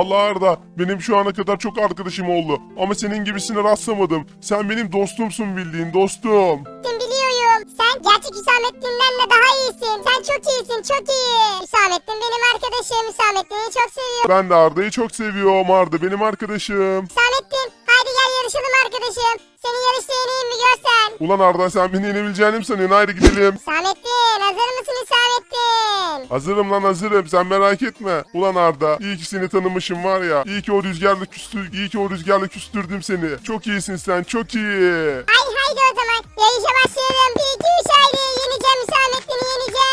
Allah Arda benim şu ana kadar çok arkadaşım oldu. Ama senin gibisine rastlamadım. Sen benim dostumsun bildiğin dostum. Biliyorum. Sen gerçek Hüsamettin'den de daha iyisin. Sen çok iyisin çok iyi. Hüsamettin benim arkadaşım. Hüsamettin'i çok seviyorum. Ben de Arda'yı çok seviyorum. Arda benim arkadaşım. Hüsamettin haydi gel yarışalım arkadaşım. Senin yarışta yeneyim mi görsen. Ulan Arda sen beni yenebileceğini mi sanıyorsun? Haydi gidelim. Hüsamettin? Hazırım lan hazırım sen merak etme. Ulan Arda iyi ki seni tanımışım var ya. İyi ki o rüzgarla küstür, iyi ki o rüzgarla küstürdüm seni. Çok iyisin sen çok iyi. Hay haydi o zaman yarışa başlayalım. Bir iki üç haydi yeneceğim Hüsamettin'i yeneceğim.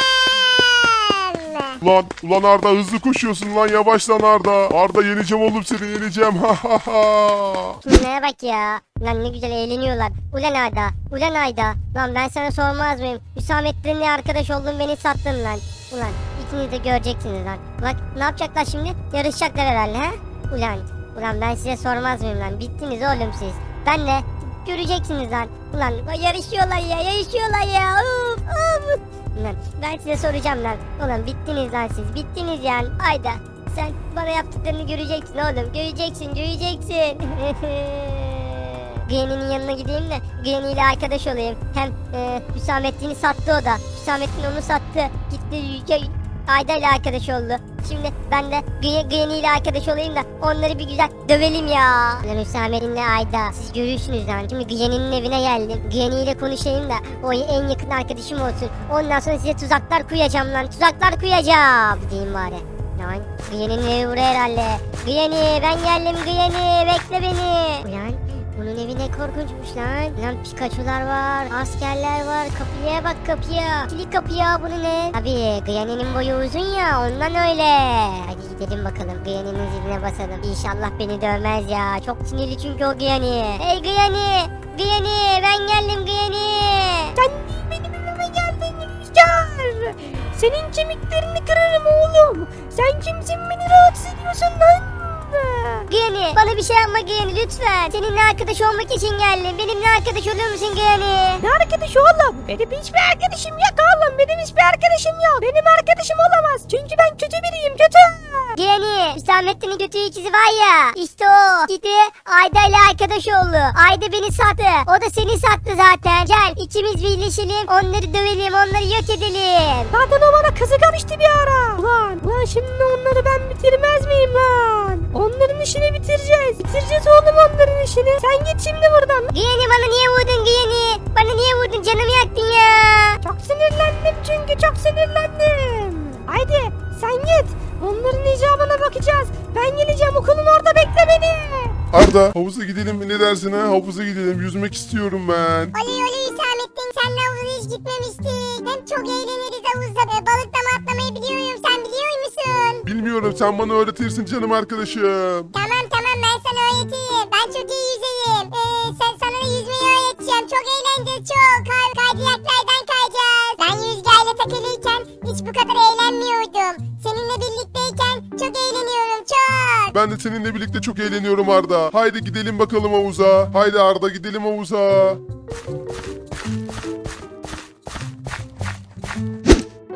Ulan, ulan Arda hızlı koşuyorsun lan yavaş lan Arda. Arda yeneceğim oğlum seni yeneceğim. Ha ha ha. Şunlara bak ya. Lan ne güzel eğleniyorlar. Ulan Ayda. Ulan Ayda. Lan ben sana sormaz mıyım? Hüsamettin'le arkadaş oldun beni sattın lan. Ulan ikiniz de göreceksiniz lan. Bak ne yapacaklar şimdi? Yarışacaklar herhalde ha? Ulan. Ulan ben size sormaz mıyım lan? Bittiniz oğlum siz. Ben de göreceksiniz lan. Ulan yarışıyorlar ya yarışıyorlar ya. Of of. Ulan ben size soracağım lan. Ulan bittiniz lan siz. Bittiniz yani. Ayda. Sen bana yaptıklarını göreceksin oğlum. Göreceksin, göreceksin. Granny'nin yanına gideyim de Granny ile arkadaş olayım. Hem e, Hüsamettin'i sattı o da. Hüsamettin onu sattı. Gitti Ayda ile arkadaş oldu. Şimdi ben de Gr- Granny ile arkadaş olayım da onları bir güzel dövelim ya. Lan Hüsamettin'le Ayda siz görürsünüz lan. Şimdi Granny'nin evine geldim. Granny ile konuşayım da o en yakın arkadaşım olsun. Ondan sonra size tuzaklar koyacağım lan. Tuzaklar koyacağım. Gideyim bari. Lan Granny'nin evi buraya herhalde. Granny ben geldim Granny bekle beni. Ulan bunun evi ne korkunçmuş lan. Lan Pikachu'lar var, askerler var. Kapıya bak kapıya. Kili kapıya bunu ne? Abi Granny'nin boyu uzun ya ondan öyle. Hadi gidelim bakalım Granny'nin ziline basalım. İnşallah beni dövmez ya. Çok sinirli çünkü o Granny. Hey Granny! Granny ben geldim Granny. Sen benim evime geldin Rüzgar. Senin kemiklerini kırarım oğlum. Sen kimsin beni rahatsız ediyorsun lan? Granny bana bir şey yapma Granny lütfen. Seninle arkadaş olmak için geldim. Benimle arkadaş olur musun Granny? Ne arkadaşı oğlum? Benim hiçbir arkadaşım yok oğlum. Benim hiçbir arkadaşım yok. Benim arkadaşım olamaz. Çünkü ben kötü biriyim kötü. Granny Hüsamettin'in kötü ikizi var ya. İşte o. Gitti Ayda ile arkadaş oldu. Ayda beni sattı. O da seni sattı zaten. Gel ikimiz birleşelim. Onları dövelim. Onları yok edelim. Zaten o bana kazıklamıştı bir ara. Ulan, ulan şimdi onları ben bitirmez miyim lan? Onların işini. Sen git şimdi buradan. Granny bana niye vurdun Granny? Bana niye vurdun? Canımı yaktın ya. Çok sinirlendim çünkü çok sinirlendim. Haydi sen git. Onların icabına bakacağız. Ben geleceğim okulun orada bekle beni. Arda havuza gidelim mi ne dersin ha? Havuza gidelim yüzmek istiyorum ben. Oley oley Hüsamettin senle havuza hiç gitmemiştik. Hem çok eğleniriz havuzda. E, balıklama atlamayı biliyorum. Sen biliyor musun? Bilmiyorum sen bana öğretirsin canım arkadaşım. Tamam tamam ben sana öğreteyim. Ben de seninle birlikte çok eğleniyorum Arda. Haydi gidelim bakalım havuza. Haydi Arda gidelim havuza.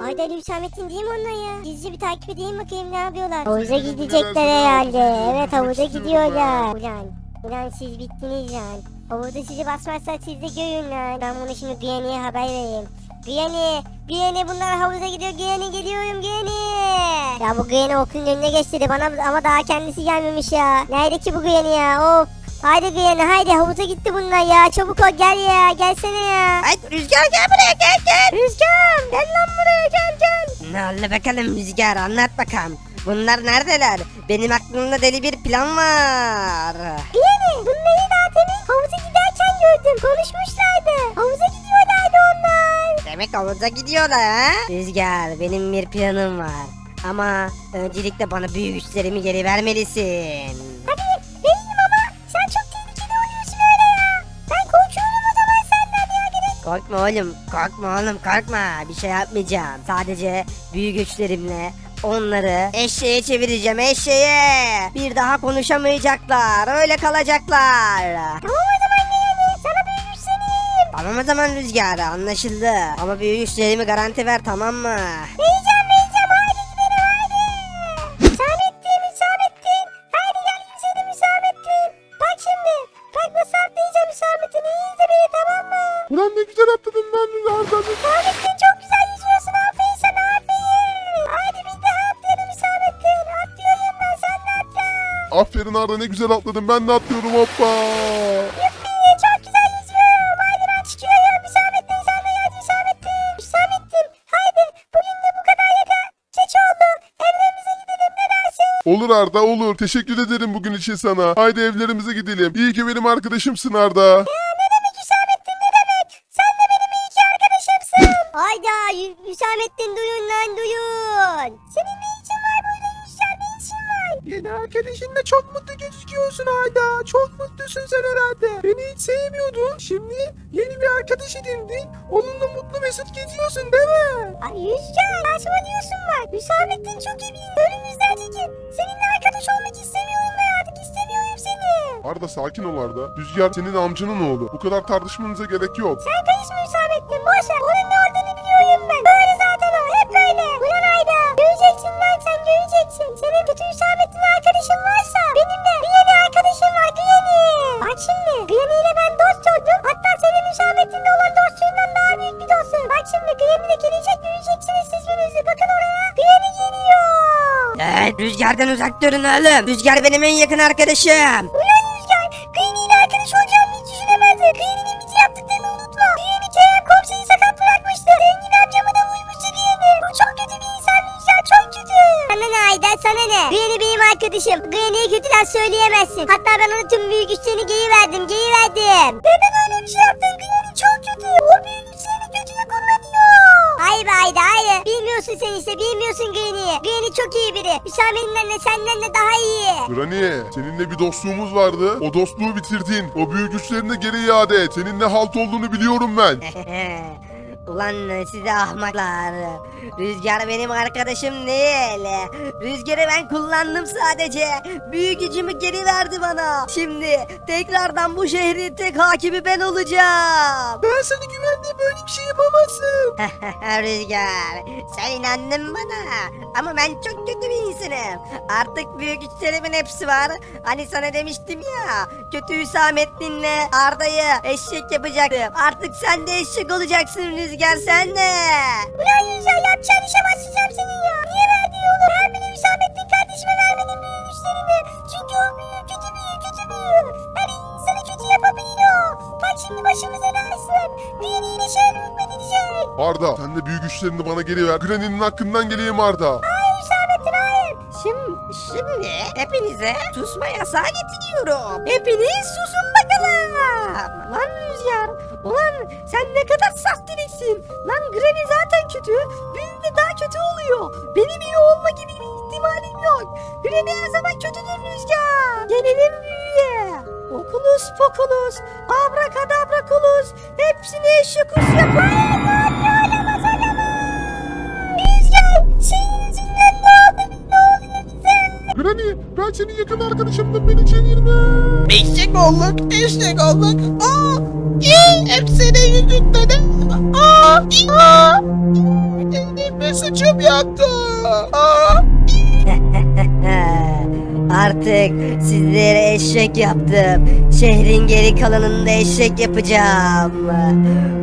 Ayda ile Hüsamettin değil mi onlar ya? Gizlice bir takip edeyim bakayım ne yapıyorlar. Havuza gidecekler herhalde. Evet havuza gidiyorlar. Ulan, ulan siz bittiniz lan. Havuza sizi basmazsa siz de görün lan. Ben bunu şimdi Granny'e haber vereyim. Granny, Granny bunlar havuza gidiyor. Granny geliyorum Granny. Ya bu Granny okulun önüne geçti de bana ama daha kendisi gelmemiş ya. Nerede ki bu Granny ya? Of. Haydi Granny haydi havuza gitti bunlar ya. Çabuk ol gel ya. Gelsene ya. Ay Rüzgar gel buraya gel gel. Rüzgar gel lan buraya gel gel. Ne oldu bakalım Rüzgar anlat bakalım. Bunlar neredeler? Benim aklımda deli bir plan var. Yani bunları daha demin havuza giderken gördüm. Konuşmuşlardı. Havuza gidiyorlar ha? Rüzgar benim bir planım var. Ama öncelikle bana büyük güçlerimi geri vermelisin. Hadi vereyim ama sen çok tehlikeli oluyorsun öyle ya. Ben korkuyorum o zaman senden ya. Korkma oğlum, korkma oğlum, korkma. Bir şey yapmayacağım. Sadece büyük güçlerimle onları eşeğe çevireceğim, eşeğe. Bir daha konuşamayacaklar, öyle kalacaklar. Tamam Tamam zaman Rüzgar anlaşıldı. Ama büyü üstlerimi garanti ver tamam mı? Heyecan heyecan hadi gidelim hadi. Hüsamettin Hüsamettin. Hadi gel gidelim Hüsamettin. Bak şimdi. Bak nasıl atlayacağım Hüsamettin. İyi izle beni tamam mı? Ulan ne güzel atladın lan Rüzgar. Hüsamettin çok güzel yüzüyorsun aferin sana aferin. Hadi bir daha atlayalım Hüsamettin. Atlıyorum ben sen de atla. Aferin Arda ne güzel atladın ben de atlıyorum hoppa. Arda olur. Teşekkür ederim bugün için sana. Haydi evlerimize gidelim. İyi ki benim arkadaşımsın Arda. Ne demek Hüsamettin ne demek? Sen de benim iyi ki arkadaşımsın. Hayda Hü- Hüsamettin duyun lan duyun. Senin Yeni arkadaşınla çok mutlu gözüküyorsun Ayda. Çok mutlusun sen herhalde. Beni hiç sevmiyordun. Şimdi yeni bir arkadaş edindin. Onunla mutlu mesut geziyorsun değil mi? Ay Yüzcan saçma diyorsun bak. Hüsamettin çok iyi bir önümüzden çekin. Seninle arkadaş olmak istemiyorum ve artık istemiyorum seni. Arda sakin ol Arda. Rüzgar senin amcanın oğlu. Bu kadar tartışmanıza gerek yok. Sen karışma Hüsamettin boş ver. Onun rüzgardan uzak durun oğlum. Rüzgar benim en yakın arkadaşım. Ulan Rüzgar, ile arkadaş olacağımı hiç düşünemezdi. Granny'nin bizi yaptıklarını unutma. Granny Kerem komiseri sakat bırakmıştı. Zengin amcamı da vurmuştu Granny. Bu çok kötü bir insan Rüzgar, çok kötü. Sana ne Ayda sana ne? Granny benim arkadaşım. Granny'e kötüler söyleyemezsin. Hatta ben ona tüm büyük güçlerini geri verdim geri verdim. Neden öyle bir şey yaptın? Bilmiyorsun sen işte bilmiyorsun Granny'yi. Granny çok iyi biri. Hüsamettin'den de senden de daha iyi. Granny seninle bir dostluğumuz vardı. O dostluğu bitirdin. O büyük güçlerini de geri iade et. Senin ne halt olduğunu biliyorum ben. Ulan size ahmaklar. Rüzgar benim arkadaşım değil. Rüzgarı ben kullandım sadece. Büyük gücümü geri verdi bana. Şimdi tekrardan bu şehrin tek hakimi ben olacağım. Ben sana güvendim böyle bir şey yapamazsın. Rüzgar sen inandın bana. Ama ben çok kötü bir insanım. Artık büyük güçlerimin hepsi var. Hani sana demiştim ya. Kötü Hüsamettin'le Arda'yı eşek yapacaktım. Artık sen de eşek olacaksın Rüzgar sen de. Ulan Rüzgar, yapacağın işe başlayacağım senin ya. Niye verdiğin olur? Her biri Hüsamettin kardeşime vermenin büyük güçlerini. Çünkü o büyük, kötü büyük, kötü büyük. Her insanı kötü yapabiliyor. Bak şimdi başımıza ne açsın. İle şehri hükmedecek. Arda sen de büyük güçlerini bana geri ver. Granny'nin hakkından geleyim Arda. Hayır Hüsamettin hayır. Şimdi, şimdi hepinize susma yasağı getiriyorum. Hepiniz susun bakalım. Lan Rüzgar. Ulan sen ne kadar saf. Lan Granny zaten kötü. Büyüğünde daha kötü oluyor. Benim iyi olma gibi bir ihtimalim yok. Granny her zaman kötüdür Rüzgar. Gelelim büyüye. Okulus pokulus. Abrakadabra kulus. Hepsini eşekus yapar. Rüzgar, senin yüzünden ne oldu? Ne bize? Granny ben senin yakın arkadaşımdım beni çevirme. Eşek olduk, eşek olduk. Aa, iyi, hep senin yüzünden. Aa, aa, benim bir suçum yoktu. Aa, Artık sizlere eşek yaptım. Şehrin geri kalanını da eşek yapacağım.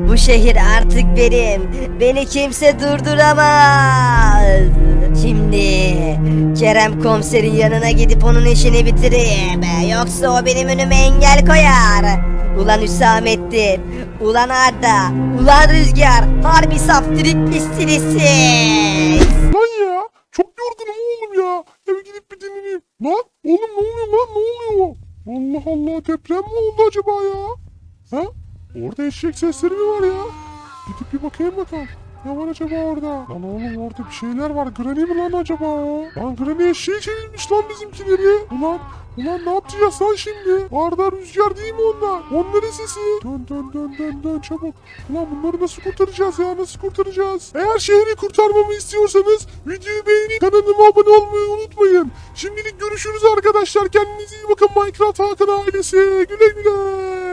Bu şehir artık benim. Beni kimse durduramaz. Şimdi Kerem komiserin yanına gidip onun işini bitireyim. Yoksa o benim önüme engel koyar. Ulan Hüsamettin, ulan Arda, ulan Rüzgar, harbi saftirik misiniz siz? Lan ya çok yorgunum oğlum ya. Eve gidip bir dinleneyim. Lan oğlum ne oluyor lan ne oluyor? Allah Allah deprem mi oldu acaba ya? Ha? Orada eşek sesleri mi var ya? Gidip bir bakayım bakalım. Ne var acaba orada? Lan oğlum orada bir şeyler var. Granny mi lan acaba? Lan Granny eşeği çevirmiş lan bizimkileri. Ulan Ulan ne yapacağız lan şimdi? Arda Rüzgar değil mi onlar? Onların sesi. Dön dön dön dön dön çabuk. Ulan bunları nasıl kurtaracağız ya? Nasıl kurtaracağız? Eğer şehri kurtarmamı istiyorsanız videoyu beğenip kanalıma abone olmayı unutmayın. Şimdilik görüşürüz arkadaşlar. Kendinize iyi bakın Minecraft Hakan ailesi. Güle güle.